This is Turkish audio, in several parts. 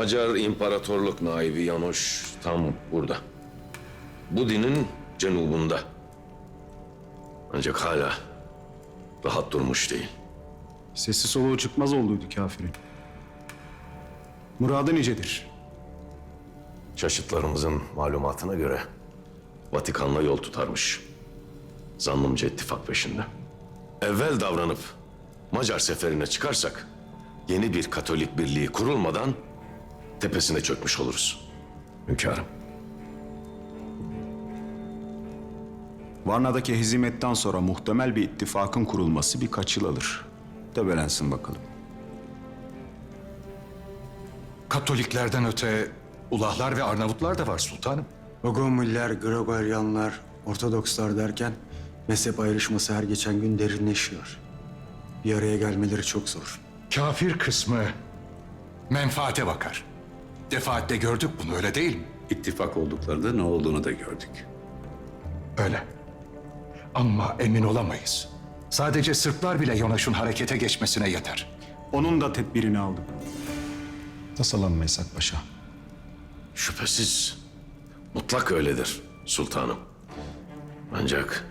Macar İmparatorluk naibi Yanoş tam burada. Budin'in cenubunda. Ancak hala rahat durmuş değil. Sesi soluğu çıkmaz olduydu kafirin. Muradı nicedir. Çaşıtlarımızın malumatına göre Vatikan'la yol tutarmış. Zannımca ittifak peşinde. Evvel davranıp Macar seferine çıkarsak yeni bir Katolik birliği kurulmadan tepesine çökmüş oluruz. Hünkârım. Varna'daki hezimetten sonra muhtemel bir ittifakın kurulması birkaç yıl alır. Debelensin bakalım. Katoliklerden öte Ulahlar ve Arnavutlar da var sultanım. Bogomiller, Gregoryanlar, Ortodokslar derken mezhep ayrışması her geçen gün derinleşiyor. Bir araya gelmeleri çok zor. Kafir kısmı menfaate bakar. Defaatle gördük bunu öyle değil mi? İttifak olduklarında ne olduğunu da gördük. Öyle. Ama emin olamayız. Sadece Sırplar bile Yonaş'ın harekete geçmesine yeter. Onun da tedbirini aldım. Tasalanma Esat Paşa. Şüphesiz mutlak öyledir sultanım. Ancak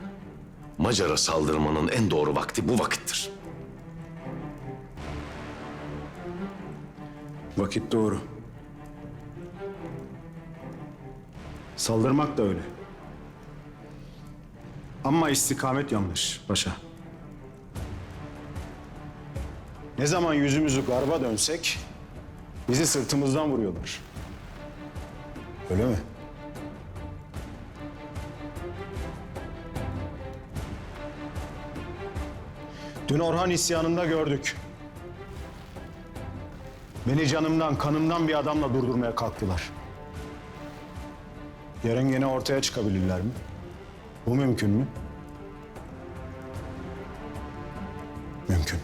Macar'a saldırmanın en doğru vakti bu vakittir. Vakit doğru. Saldırmak da öyle. Ama istikamet yanlış paşa. Ne zaman yüzümüzü garba dönsek bizi sırtımızdan vuruyorlar. Öyle mi? Dün Orhan isyanında gördük. Beni canımdan, kanımdan bir adamla durdurmaya kalktılar. Yarın gene ortaya çıkabilirler mi? Bu mümkün mü? Mümkün.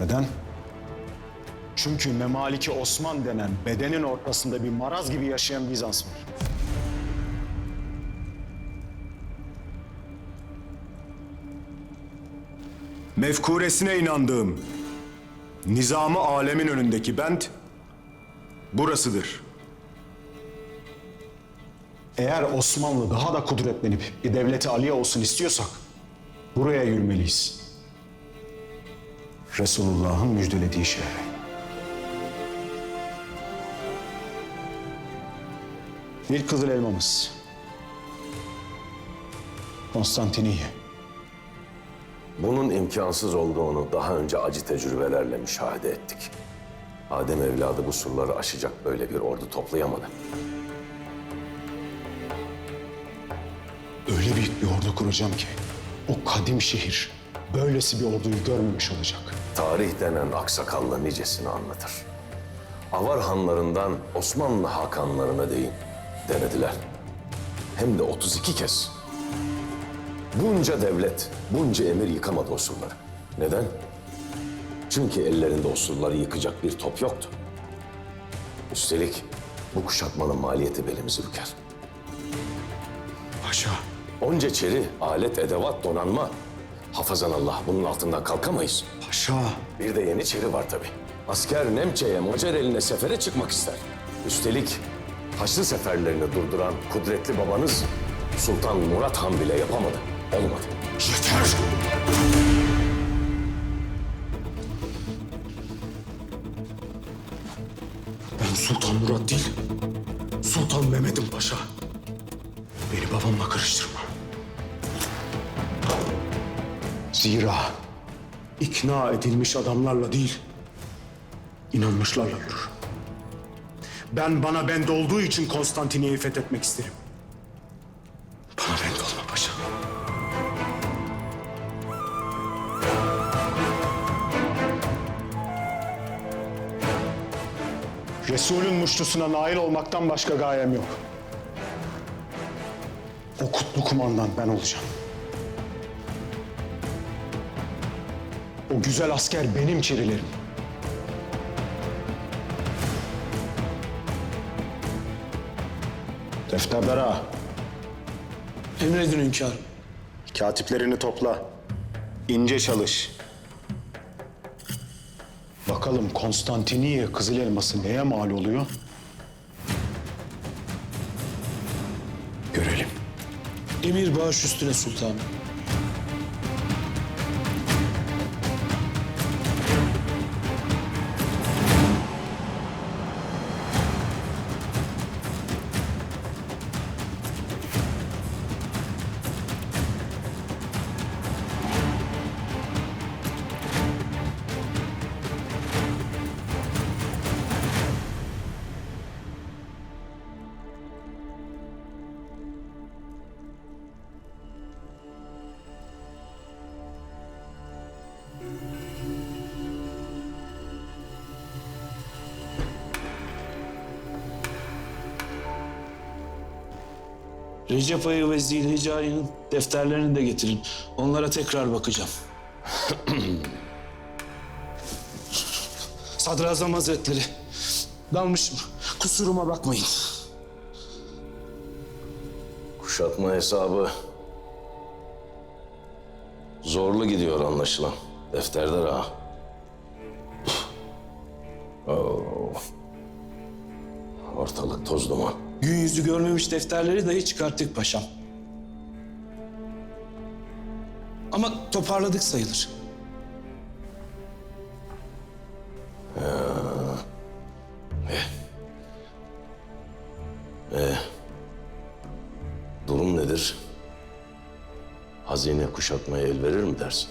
Neden? Çünkü Memaliki Osman denen bedenin ortasında bir maraz gibi yaşayan Bizans var. Mefkuresine inandığım nizamı alemin önündeki bent burasıdır. Eğer Osmanlı daha da kudretlenip bir devleti aliye olsun istiyorsak buraya yürümeliyiz. Resulullah'ın müjdelediği şehre. İlk kızıl elmamız. Konstantiniye. Bunun imkansız olduğunu daha önce acı tecrübelerle müşahede ettik. Adem evladı bu surları aşacak böyle bir ordu toplayamadı. Öyle büyük bir ordu kuracağım ki o kadim şehir böylesi bir orduyu görmemiş olacak. Tarih denen aksakallı nicesini anlatır. Avar hanlarından Osmanlı hakanlarına değin denediler. Hem de 32 kez. Bunca devlet, bunca emir yıkamadı o surları. Neden? Çünkü ellerinde o surları yıkacak bir top yoktu. Üstelik bu kuşatmanın maliyeti belimizi büker. Paşa. Onca çeri, alet, edevat, donanma. Hafazan Allah bunun altından kalkamayız. Paşa. Bir de yeni çeri var tabii. Asker Nemçe'ye, Macar eline sefere çıkmak ister. Üstelik Haçlı seferlerini durduran kudretli babanız Sultan Murat Han bile yapamadı. Olmadı. Yeter. Ben Sultan Murat değil, Sultan Mehmet'im paşa. Beni babamla karıştırma. Zira ikna edilmiş adamlarla değil, inanmışlarla yürür. Ben bana bende olduğu için Konstantiniye'yi fethetmek isterim. Bana bende olma paşa. Resul'ün muştusuna nail olmaktan başka gayem yok. O kutlu kumandan ben olacağım. O güzel asker benim çerilerim. Defterler ağa. Emredin hünkârım. Katiplerini topla. İnce çalış. Bakalım Konstantiniye Kızıl Elması neye mal oluyor? Görelim. Emir bağış üstüne sultanım. Recep ayı ve Zilhicce ayının defterlerini de getirin. Onlara tekrar bakacağım. Sadrazam Hazretleri, dalmışım. Kusuruma bakmayın. Kuşatma hesabı zorlu gidiyor anlaşılan. Defterdar ha. Oo. Ortalık toz duman. Gün yüzü görmemiş defterleri dahi çıkarttık paşam. Ama toparladık sayılır. Durum nedir? Hazine kuşatmaya el verir mi dersin?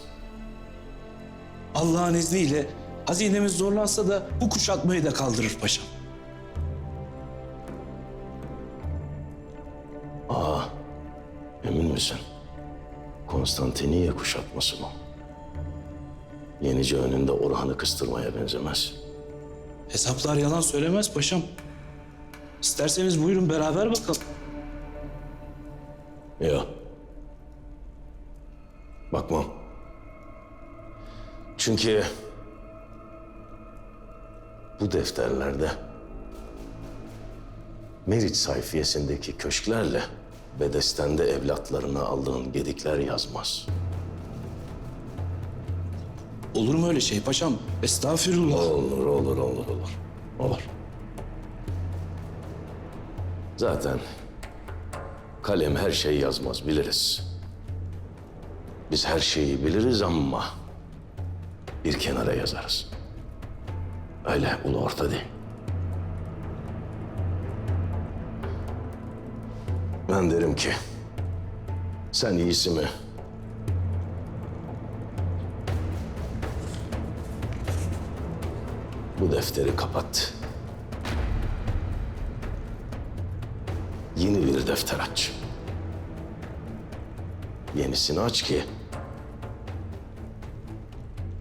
Allah'ın izniyle hazinemiz zorlansa da bu kuşatmayı da kaldırır paşam. Emin misin? Konstantiniye kuşatması mı? Yenice önünde Orhan'ı kıstırmaya benzemez. Hesaplar yalan söylemez paşam. İsterseniz buyurun beraber bakalım. Yok. Bakmam. Çünkü bu defterlerde Meriç sayfiyesindeki köşklerle Bedesten'de evlatlarını aldığın gedikler yazmaz. Olur mu öyle şey paşam? Estağfirullah. Olur, olur, olur, olur. Olur. Zaten kalem her şeyi yazmaz, biliriz. Biz her şeyi biliriz ama bir kenara yazarız. Öyle ulu orta değil. Ben derim ki sen iyisi mi? Bu defteri kapat. Yeni bir defter aç. Yenisini aç ki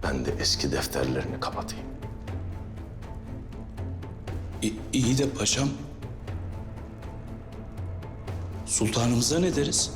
ben de eski defterlerini kapatayım. İ- iyi de paşam. Sultanımıza ne deriz?